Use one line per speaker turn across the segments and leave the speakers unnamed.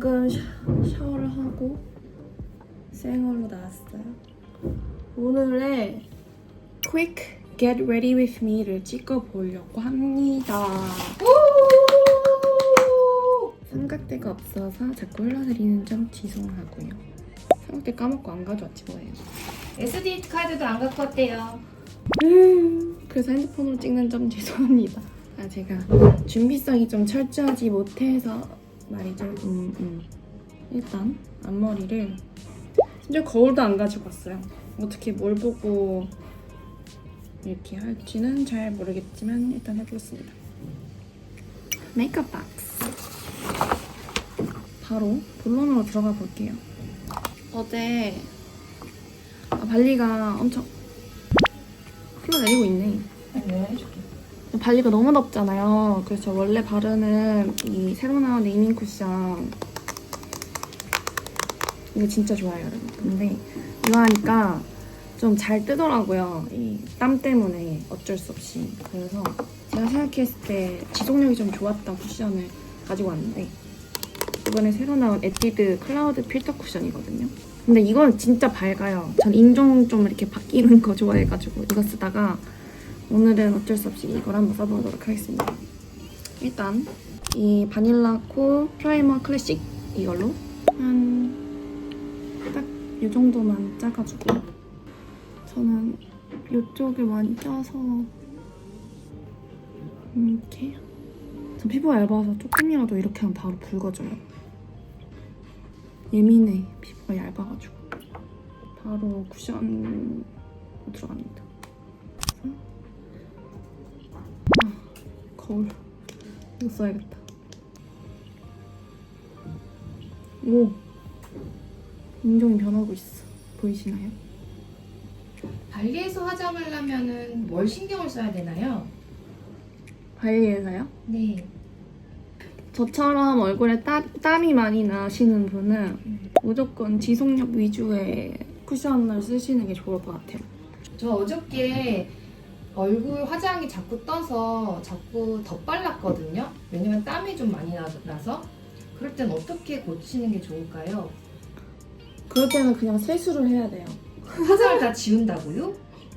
방금 샤, 샤워를 하고 생얼로 나왔어요. 오늘의 Quick Get Ready With Me를 찍어보려고 합니다. 삼각대가 없어서 자꾸 흘러내리는 점 죄송하고요. 삼각대 까먹고 안 가져왔지 뭐예요.
SD 카드도 안 갖고 왔대요.
음, 그래서 핸드폰으로 찍는 점 죄송합니다. 아 제가 준비성이 좀 철저하지 못해서 말이죠. 음, 음. 일단 앞머리를 심지어 거울도 안 가지고 왔어요. 어떻게 뭘 보고 이렇게 할지는 잘 모르겠지만 일단 해보겠습니다. 메이크업 박스 바로 본론으로 들어가 볼게요. 어제 아, 발리가 엄청 흘러내리고 있네.
네, 해줄게.
발리가 너무 덥잖아요. 그래서 원래 바르는 이 새로 나온 네이밍 쿠션 이거 진짜 좋아요, 여러분. 근데 이거 하니까 좀 잘 뜨더라고요. 이 땀 때문에 어쩔 수 없이. 그래서 제가 생각했을 때 지속력이 좀 좋았던 쿠션을 가지고 왔는데 이번에 새로 나온 에뛰드 클라우드 필터 쿠션이거든요. 근데 이건 진짜 밝아요. 전 인종 좀 이렇게 바뀌는 거 좋아해가지고 이거 쓰다가 오늘은 어쩔 수 없이 이걸 한번 써보도록 하겠습니다. 일단 이 바닐라 코 프라이머 클래식 이걸로 한 딱 이 정도만 짜가지고 저는 이쪽을 많이 짜서 이렇게 전 피부가 얇아서 조금이라도 이렇게 하면 바로 붉어져요. 예민해 피부가 얇아가지고 바로 쿠션 들어갑니다. 거울 이거 써야겠다 오 인종이 변하고 있어 보이시나요?
발리에서 화장을 하면은 뭘 신경을 써야 되나요?
발리에서요?
네.
저처럼 얼굴에 땀, 땀이 많이 나시는 분은 무조건 지속력 위주의 쿠션을 쓰시는 게 좋을 것 같아요
저 어저께 얼굴 화장이 자꾸 떠서 자꾸 덧발랐거든요. 왜냐면 땀이 좀 많이 나- 나서. 그럴 땐 어떻게 고치는 게 좋을까요?
그럴 때는 그냥 세수를 해야 돼요
화장을 다 지운다고요?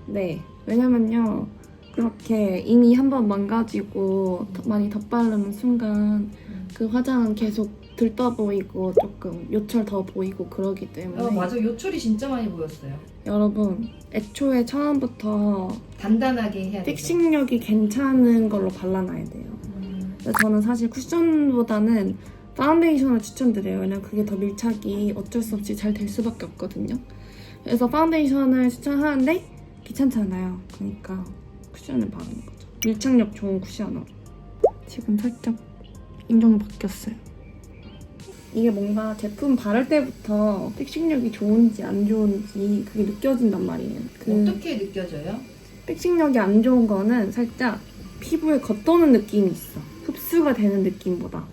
네 왜냐면요 그렇게 이미 한 번 망가지고 더- 많이 덧바르는 순간 그 화장은 계속 들떠 보이고 조금 요철 더 보이고 그러기 때문에.
어, 맞아. 요철이 진짜 많이 보였어요.
여러분 애초에 처음부터
단단하게 해야 돼요.
픽싱력이 괜찮은 걸로 발라놔야 돼요.
음,
근데 저는 사실 쿠션보다는 파운데이션을 추천드려요. 왜냐면 그게 더 밀착이 어쩔 수 없이 잘 될 수밖에 없거든요. 그래서 파운데이션을 추천하는데 귀찮잖아요. 그러니까 쿠션을 바르는 거죠. 밀착력 좋은 쿠션으로. 지금 살짝 인종이 바뀌었어요 이게 뭔가 제품 바를 때부터 픽싱력이 좋은지 안 좋은지 그게 느껴진단 말이에요 그
어떻게 느껴져요?
픽싱력이 안 좋은 거는 살짝 피부에 겉도는 느낌이 있어. 흡수가 되는 느낌보다.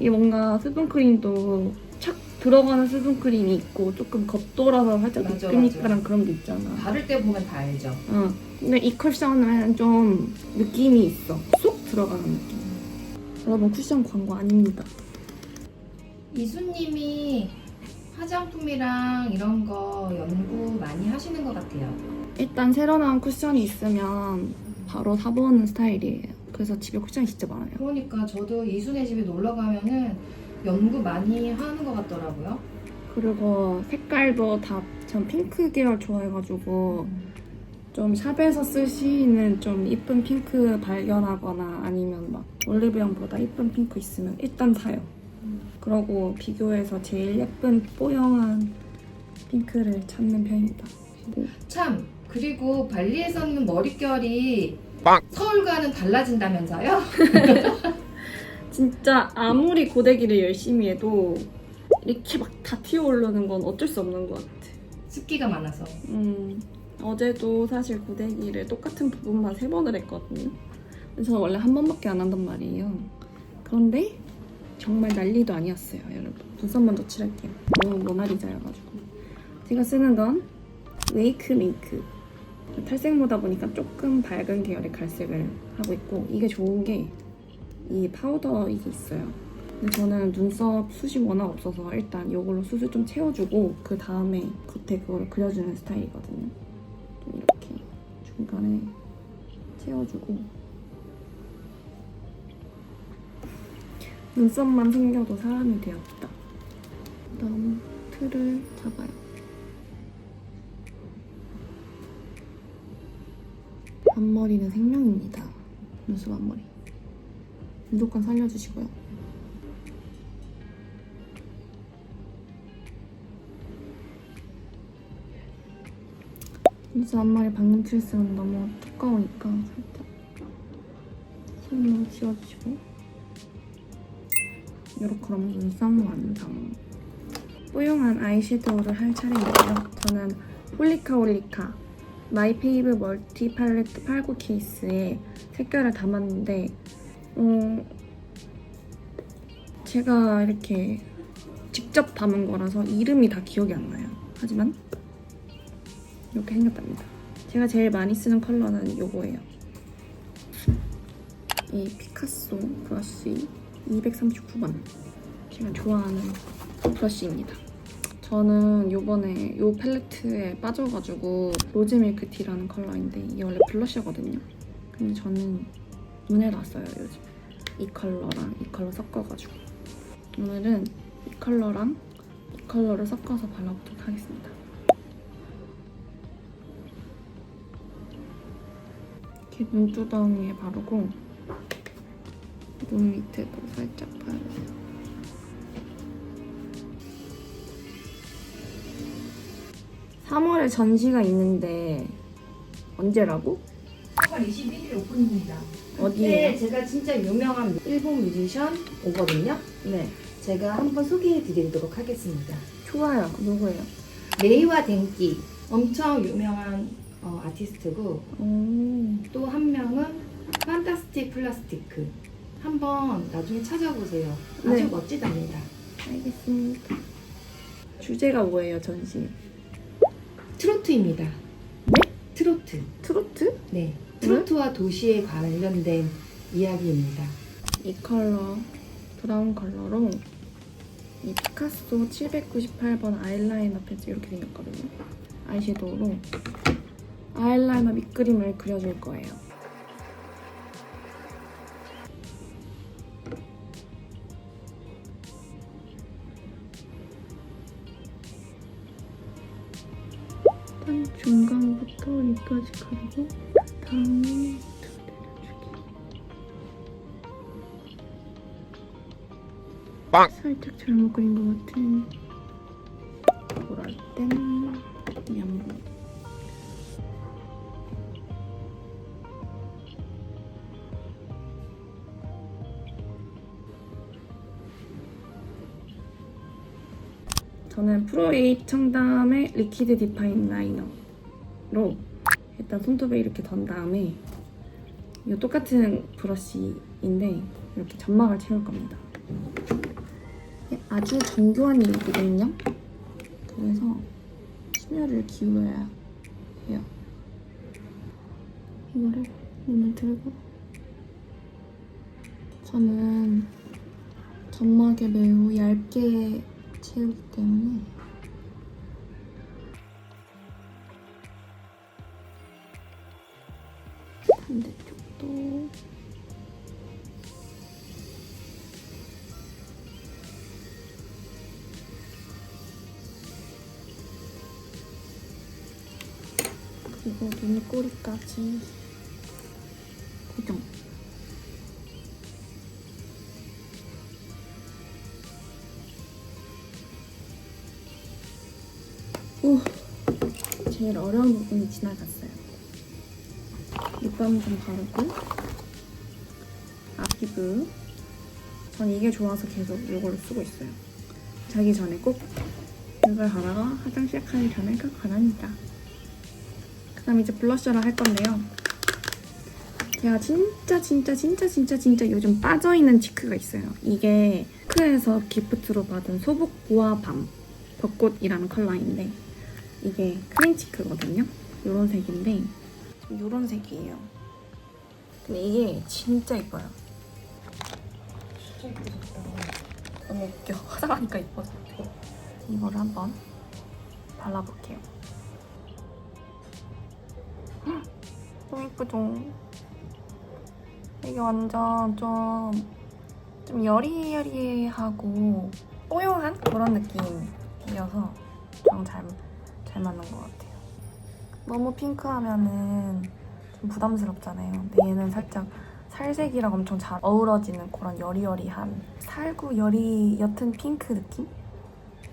이게 뭔가 수분크림도 착 들어가는 수분크림이 있고 조금 겉돌아서 살짝
맞아,
미끌미끌한
맞아.
그런 게 있잖아.
바를 때 보면 다 알죠.
어. 근데 이 쿠션은 좀 느낌이 있어. 쏙 들어가는 느낌. 여러분 쿠션 광고 아닙니다.
이수님이 화장품이랑 이런 거 연구 많이 하시는 것 같아요.
일단 새로 나온 쿠션이 있으면 바로 사보는 스타일이에요. 그래서 집에 쿠션이 진짜 많아요.
그러니까 저도 이순의 집에 놀러 가면은 연구 많이 하는 것 같더라고요.
그리고 색깔도 다 전 핑크 계열 좋아해가지고 좀 샵에서 쓰시는 좀 이쁜 핑크 발견하거나 아니면 막 올리브영보다 이쁜 핑크 있으면 일단 사요. 그러고 비교해서 제일 예쁜 뽀용한 핑크를 찾는 편입니다.
참 그리고 발리에서는 머릿결이 서울과는 달라진다면서요?
진짜 아무리 고데기를 열심히 해도 이렇게 막 다 튀어오르는 건 어쩔 수 없는 것 같아.
습기가 많아서.
음, 어제도 사실 고데기를 똑같은 부분만 세 번을 했거든요. 저는 원래 한 번밖에 안 한단 말이에요. 그런데 정말 난리도 아니었어요, 여러분. 눈썹 먼저 칠할게요. 너무 모나리자여가지고. 제가 쓰는 건 웨이크 링크. 탈색모다 보니까 조금 밝은 계열의 갈색을 하고 있고 이게 좋은 게 이 파우더 이게 있어요. 근데 저는 눈썹 숱이 워낙 없어서 일단 이걸로 숱을 좀 채워주고 그 다음에 겉에 그걸 그려주는 스타일이거든요. 중간에 채워주고 눈썹만 생겨도 사람이 되었다. 그다음 틀을 잡아요. 앞머리는 생명입니다. 눈썹 앞머리. 무조건 살려주시고요. 눈썹 앞머리 방금 트리스는 너무 두꺼우니까 살짝 손으로 지워주시고 이렇게 그러면 눈썹 완성. 뽀용한 아이섀도우를 할 차례인데요. 저는 홀리카 홀리카 마이 페이브 멀티 팔레트 89 케이스에 색깔을 담았는데 어, 제가 이렇게 직접 담은 거라서 이름이 다 기억이 안 나요. 하지만 이렇게 생겼답니다. 제가 제일 많이 쓰는 컬러는 이거예요. 이 피카소 브러쉬 239번. 제가 좋아하는 브러쉬입니다. 저는 요번에 요 팔레트에 빠져가지고 로즈 밀크 티라는 컬러인데 이게 원래 블러셔거든요. 근데 저는 눈에 났어요 요즘. 이 컬러랑 이 컬러 섞어가지고. 오늘은 이 컬러랑 이 컬러를 섞어서 발라보도록 하겠습니다. 이렇게 눈두덩이에 바르고 눈 밑에도 살짝 바르세요. 삼월에 전시가 있는데 언제라고?
3월 21일 오픈입니다.
어디에?
네, 제가 진짜 유명한 일본 뮤지션 오거든요.
네.
제가 한번 소개해 드리도록 하겠습니다.
좋아요. 누구예요?
레이와 덴키 엄청 유명한 어, 아티스트고
오.
또한 명은 판타스틱 플라스티크 한번 나중에 찾아보세요. 아주
네.
멋지답니다.
알겠습니다. 주제가 뭐예요, 전시?
트로트입니다.
네?
트로트.
트로트?
네. 트로트와 도시에 관련된 이야기입니다.
이 컬러, 브라운 컬러로 이 피카소 798번 아이라이너 펜슬 이렇게 생겼거든요. 아이섀도우로 아이라이너 밑그림을 그려줄 거예요. 일단 중간부터 여기까지 그리고 다음에 내려주기. 살짝 잘못 그린 것 같은 그럴 땐 프로에잇 청담의 리퀴드 디파인 라이너로 일단 손톱에 이렇게 던 다음에 이 똑같은 브러쉬인데 이렇게 점막을 채울 겁니다. 아주 정교한 일이거든요. 그래서 심혈을 기울여야 해요. 이거를 눈을 들고 저는 점막에 매우 얇게 채우기 때문에 그리고 눈꼬리까지 고정. 오, 제일 어려운 부분이 지나갔어요. 립밤 좀 바르고 아피브. 전 이게 좋아서 계속 이걸로 쓰고 있어요. 자기 전에 꼭 이걸 하다가 화장실 가기 전에 꼭 바랍니다. 그다음 이제 블러셔를 할 건데요. 제가 진짜 진짜 진짜 진짜 진짜 요즘 빠져있는 치크가 있어요. 이게 크에서 기프트로 받은 소복 보아 밤 벚꽃이라는 컬러인데 이게 크림 치크거든요. 이런 색인데 이런 색이에요. 근데 이게 진짜 예뻐요.
진짜 예쁘다.
너무 웃겨. 화장하니까 이뻐져. 이거를 한번 발라볼게요. 이쁘죠? 이게 완전 좀, 좀 여리여리하고 뽀용한 그런 느낌이어서 좀 잘, 잘 맞는 것 같아요. 너무 핑크하면은 좀 부담스럽잖아요. 근데 얘는 살짝 살색이랑 엄청 잘 어우러지는 그런 여리여리한 살구 여리 옅은 핑크 느낌?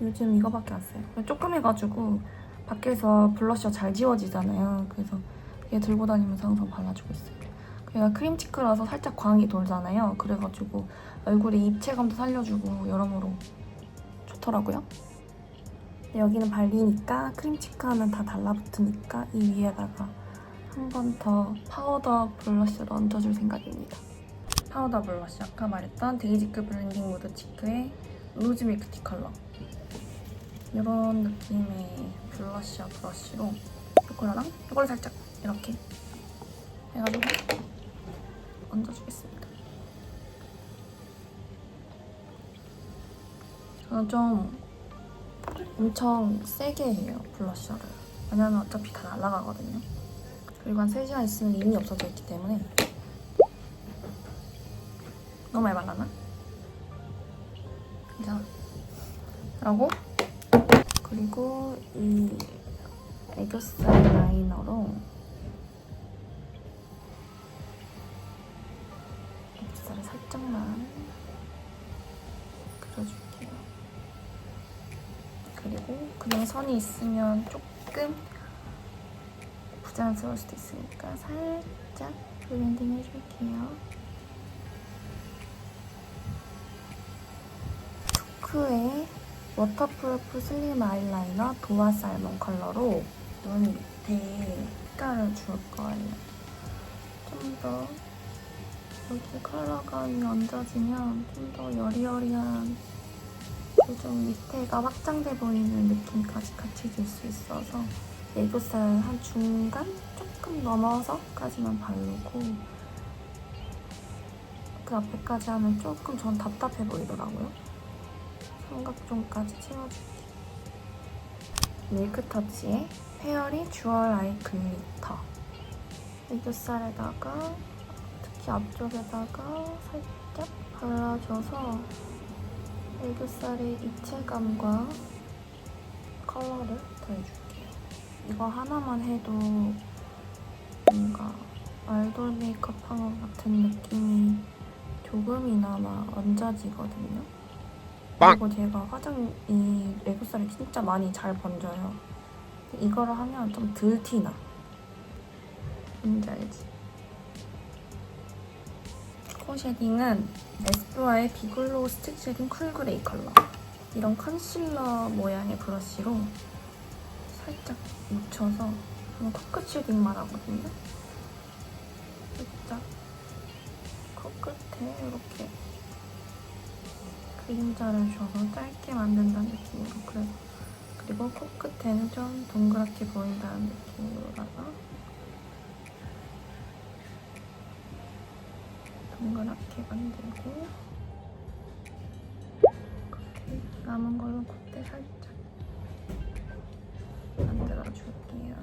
요즘 이거밖에 안 써요. 조금 해가지고 밖에서 블러셔 잘 지워지잖아요. 그래서 얘 들고 다니면서 항상 발라주고 있어요. 얘가 크림치크라서 살짝 광이 돌잖아요. 그래가지고 얼굴에 입체감도 살려주고 여러모로 좋더라고요. 여기는 발리니까 크림치크 하면 다 달라붙으니까 이 위에다가 한 번 더 파우더 블러셔를 얹어줄 생각입니다. 파우더 블러셔 아까 말했던 데이지크 블렌딩 무드 치크의 로즈 밀크 티 컬러 이런 느낌의 블러셔 브러쉬로 이거랑 이걸 살짝 이렇게 해가지고 얹어주겠습니다. 저는 좀 엄청 세게 해요 블러셔를. 왜냐면 어차피 다 날아가거든요. 그리고 한 3시간 있으면 이미 없어져 있기 때문에. 너무 많이 발랐나? 괜찮아. 그리고. 그리고 이 애교살 라이너로 애교살을 살짝만 그려줄게요 그리고 그냥 선이 있으면 조금 부자연스러울 수도 있으니까 살짝 블렌딩 해줄게요. 투크의 워터프루프 슬림 아이라이너 도화 살몬 컬러로 눈 밑에 색깔을 줄 거예요. 좀더 여기 컬러가 위 얹어지면 좀 더 여리여리한 그좀 밑에가 확장돼 보이는 느낌까지 같이 줄 수 있어서 애교살 한 중간 조금 넘어서까지만 바르고 그 앞에까지 하면 조금 전 답답해 보이더라고요. 삼각존까지 채워줄게요. 밀크터치의 페어리 주얼 아이 글리터 애교살에다가 특히 앞쪽에다가 살짝 발라줘서 애교살의 입체감과 컬러를 더해줄게요. 이거 하나만 해도 뭔가 아이돌 메이크업 한 것 같은 느낌이 조금이나마 얹어지거든요. 그리고 제가 화장 이 애교살이 진짜 많이 잘 번져요. 이거를 하면 좀 덜 티나. 뭔지 알지? 코 쉐딩은 에스쁘아의 비글로우 스틱 쉐딩 쿨 그레이 컬러. 이런 컨실러 모양의 브러쉬로 살짝 묻혀서 저는 코끝 쉐딩만 하거든요. 살짝 코끝에 이렇게 그림자를 줘서 짧게 만든다는 느낌으로 그래서 그리고 코끝에는 좀 동그랗게 보인다는 느낌으로다가 동그랗게 만들고 이렇게 남은 걸로 콧대 살짝 만들어줄게요.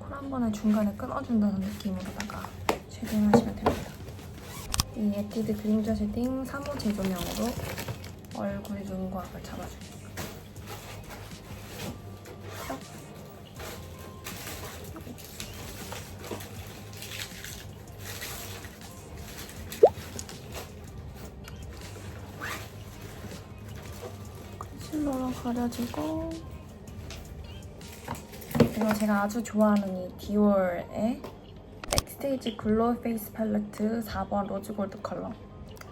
콜 한 번에 중간에 끊어준다는 느낌으로다가 쉐딩하시면 됩니다. 이 에뛰드 그림자 쉐딩 3호 제조명으로 얼굴 윤곽을 잡아줄게요. 가려주고. 그리고 제가 아주 좋아하는 이 디올의 백스테이지 글로우 페이스 팔레트 4번 로즈 골드 컬러.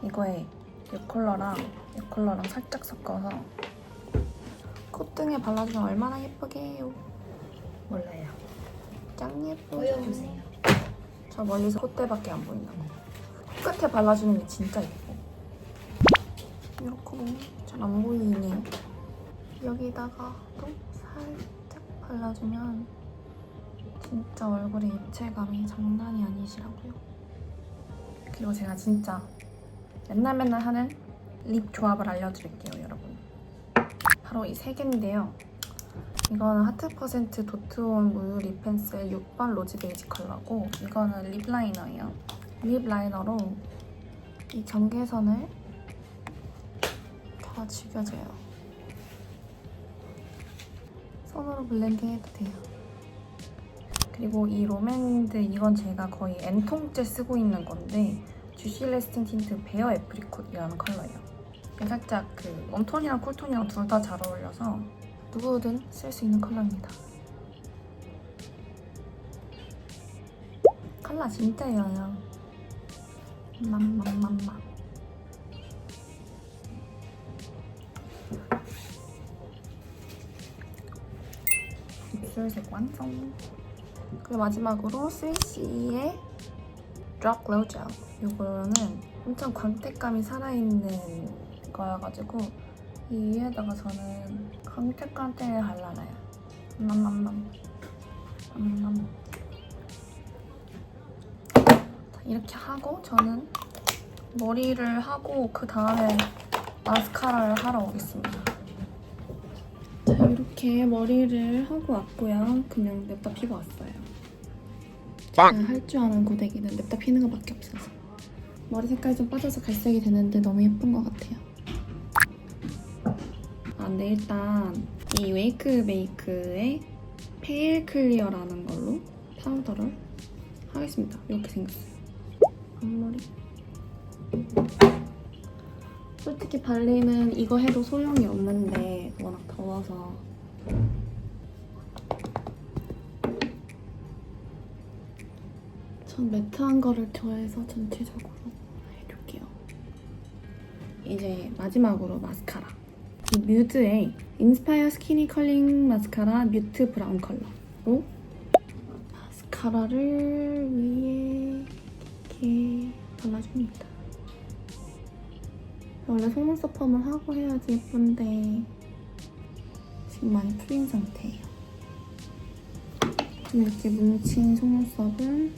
이거에 이 컬러랑 이 컬러랑 살짝 섞어서 콧등에 발라주면 얼마나 예쁘게요?
몰라요.
짱 예뻐
보여주세요.
저 멀리서 콧대밖에 안 보인다 끝에 발라주는 게 진짜 예뻐. 이렇게 잘안 보이네 여기다가 또 살짝 발라주면 진짜 얼굴에 입체감이 장난이 아니시라고요 그리고 제가 진짜 맨날 맨날 하는 립 조합을 알려드릴게요, 여러분. 바로 이 세 개인데요. 이거는 하트 퍼센트 도트온 우유 립 펜슬 6번 로즈 베이지 컬러고 이거는 립 라이너예요. 립 라이너로 이 경계선을 다 죽여줘요. 손으로 블렌딩 해도 돼요. 그리고 이 로맨드 이건 제가 거의 N통째 쓰고 있는 건데 주시 레스팅 틴트 베어 애프리콧이라는 컬러예요. 살짝 그 웜톤이랑 쿨톤이랑 둘 다 잘 어울려서 누구든 쓸 수 있는 컬러입니다. 컬러 진짜 예뻐요. 맘맘맘맘. 입술색 완성. 그리고 마지막으로 스위시의 드랍 글로우 젤. 이거는 엄청 광택감이 살아있는 거여가지고 이 위에다가 저는 때문에 발라놔요. 맘맘맘. 맘맘. 자, 이렇게 하고 저는 머리를 하고 그 다음에 마스카라를 하러 오겠습니다. 자 이렇게 머리를 하고 왔고요. 그냥 냅다 피고 왔어요. 할 줄 아는 고데기는 냅다 피는 것밖에 없어서 머리 색깔이 좀 빠져서 갈색이 되는데 너무 예쁜 것 같아요. 아 근데 일단 이 웨이크 메이크의 페일 클리어라는 걸로 파우더를 하겠습니다. 이렇게 생겼어요. 앞머리. 솔직히 발리는 이거 해도 소용이 없는데 워낙 더워서 전 매트한 거를 좋아해서 전체적으로 해줄게요. 이제 마지막으로 마스카라. 이 뮤드의 인스파이어 스키니 컬링 마스카라 뮤트 브라운 컬러로 마스카라를 위에 이렇게 발라줍니다. 원래 속눈썹 펌을 하고 해야지 예쁜데 지금 많이 풀린 상태예요. 지금 이렇게 뭉친 속눈썹은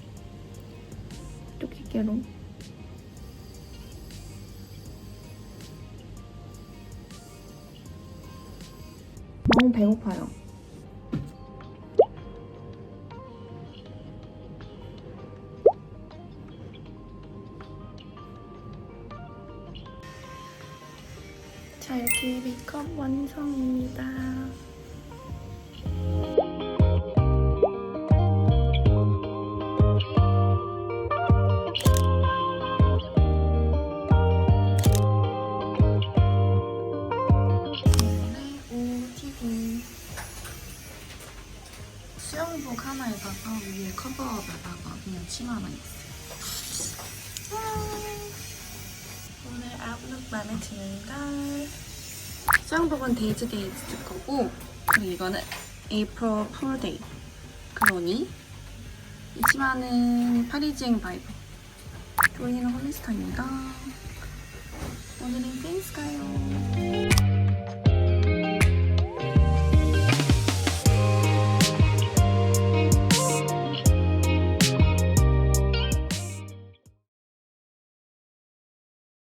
뚜기개로 너무 배고파요. 메이크업 완성입니다. 수영복 하나에다가 위에 커버업에다가 그냥 치마만 입었어요. 오늘 아웃룩 마음에 듭니다. 수영복은 데이즈 데이즈 거고 그리고 이거는 Full Day 그러니 이 치마는 파리지앵 바이브 조이는 홀리스타입니다. 오늘은 댄스 가요.